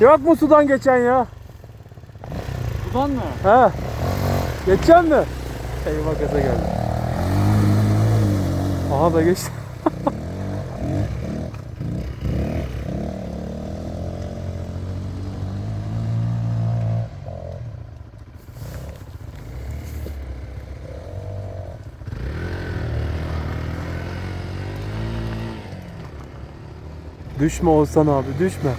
Yok mu sudan geçen ya? Sudan mı? He. Geçecek mi? Eyvah gaza geldi. Aha da geçti. Düşme Oğuzhan abi düşme.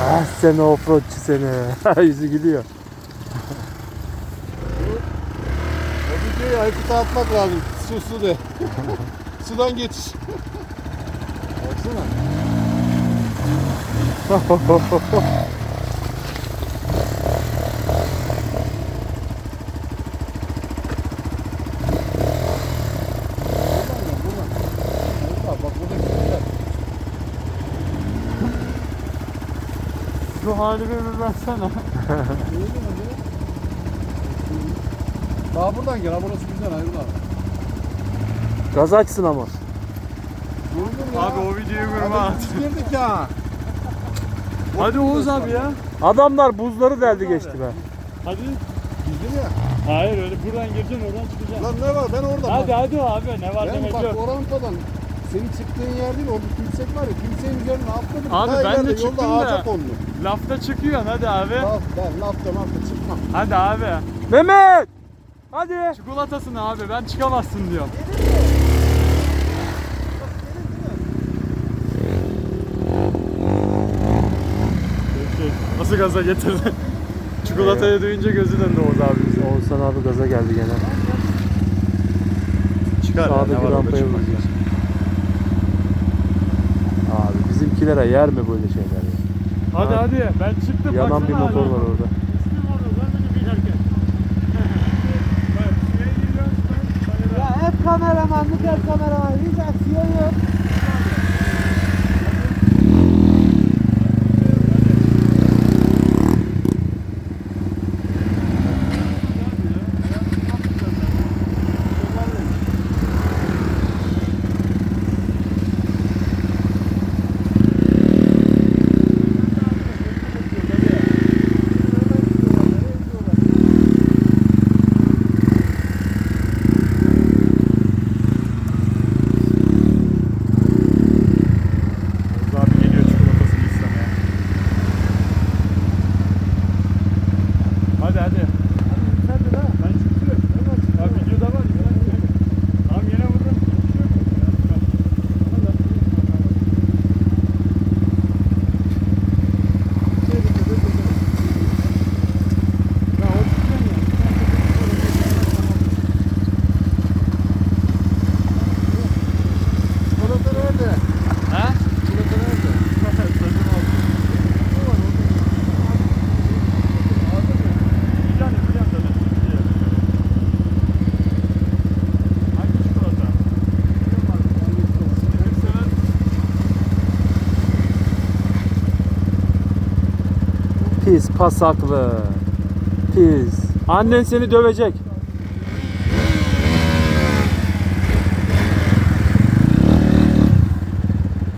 Ah seni offroadçı seni. Yüzü gülüyor. O videoyu Aykut'a atmak lazım. Su su de. Sudan geçiş. Baksana. Buradan ya, buradan. Burada, Bak burada güzel. Şu halimi bir versene. Daha buradan gel. Burası güzel abi. Gaz açsın ama. Yoruldum ya. Abi o videoyu kurma Abi at. girdik ya. Hadi Oğuz abi ya. Adamlar buzları deldi geçti be. Hadi. Girdim ya. Hayır öyle buradan gireceksin oradan çıkacaksın. Lan ne var ben orada. Hadi bak. hadi abi ne var Ben demek bak yok. o rampadan senin çıktığın yer değil orada kimsek var ya kimsenin üzerine atladım. Abi ben de ileride çıktım yolda da. ağaca kondum. Lafta çıkıyorsun hadi abi. Laf ben lafta lafta çıkmam. Hadi abi. Mehmet! Hadi. Çikolatasını abi ben çıkamazsın diyorum. Peki. Nasıl gaza getirdin? Çikolatayı duyunca gözü döndü Oğuz abi. Oğuzhan abi gaza geldi gene. Çıkar Sağdaki rampaya vuracağız. Abi bizimkilere yer mi böyle şeyler ya? Hadi Ha. hadi ben çıktım Yanan baksana bir motor hala. var orada. Ya hep kameramanlık hep kameraman. Hiç aksiyon yok. Oğuz abi geliyor çikolatasını istemeye. Hadi hadi. Pis pasaklı. Pis. Annen seni dövecek.